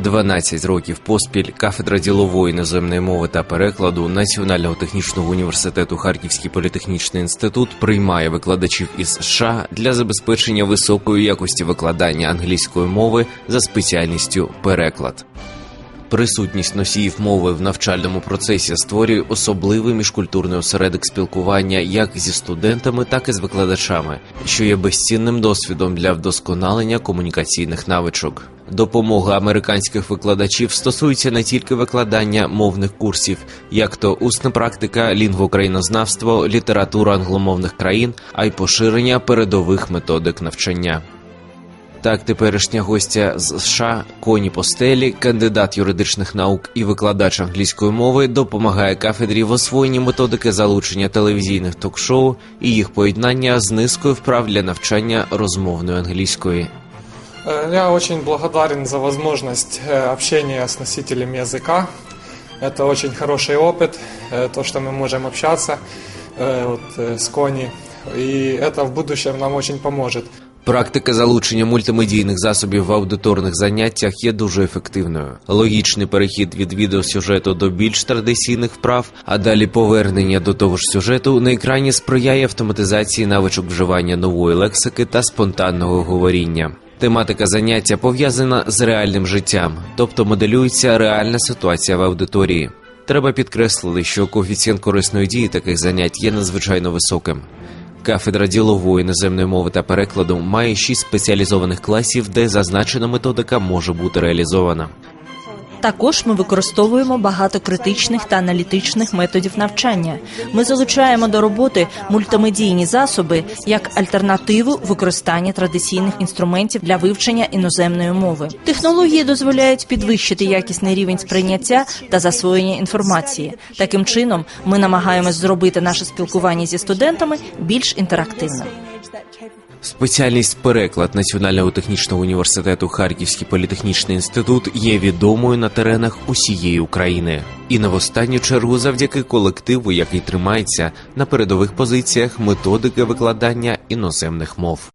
12 років поспіль кафедра ділової іноземної мови та перекладу Національного технічного університету Харківський політехнічний інститут приймає викладачів із США для забезпечення високої якості викладання англійської мови за спеціальністю переклад. Присутність носіїв мови в навчальному процесі створює особливий міжкультурний осередок спілкування як зі студентами, так і з викладачами, що є безцінним досвідом для вдосконалення комунікаційних навичок. Допомога американських викладачів стосується не тільки викладання мовних курсів, як то усна практика, лінгвокраїнознавство, література англомовних країн, а й поширення передових методик навчання. Так, теперішня гостя з США Коні Постелі, кандидат юридичних наук і викладач англійської мови, допомагає кафедрі в освоєнні методики залучення телевізійних ток-шоу і їх поєднання з низкою вправ для навчання розмовної англійської. Э, Я очень благодарен за возможность э, общения с носителями языка. Это очень хороший опыт, э, то, что мы можем общаться э, вот, э, с Кони. И это в будущем нам очень поможет. Практика залучення мультимедійних засобів в аудиторних заняттях є дуже ефективною. Логічний перехід від відеосюжету до більш традиційних вправ, а далі повернення до того ж сюжету на екрані сприяє автоматизації навичок вживання нової лексики та спонтанного говоріння. Тематика заняття пов'язана з реальним життям, тобто моделюється реальна ситуація в аудиторії. Треба підкреслити, що коефіцієнт корисної дії таких занять є надзвичайно високим. Кафедра ділової іноземної мови та перекладу має шість спеціалізованих класів, де зазначена методика може бути реалізована. Також ми використовуємо багато критичних та аналітичних методів навчання. Ми залучаємо до роботи мультимедійні засоби як альтернативу використанню традиційних інструментів для вивчення іноземної мови. Технології дозволяють підвищити якісний рівень сприйняття та засвоєння інформації. Таким чином, ми намагаємось зробити наше спілкування зі студентами більш інтерактивним. Спеціальність переклад Національного технічного університету Харківський політехнічний інститут є відомою на теренах усієї України. І не в останню чергу завдяки колективу, який тримається на передових позиціях методики викладання іноземних мов.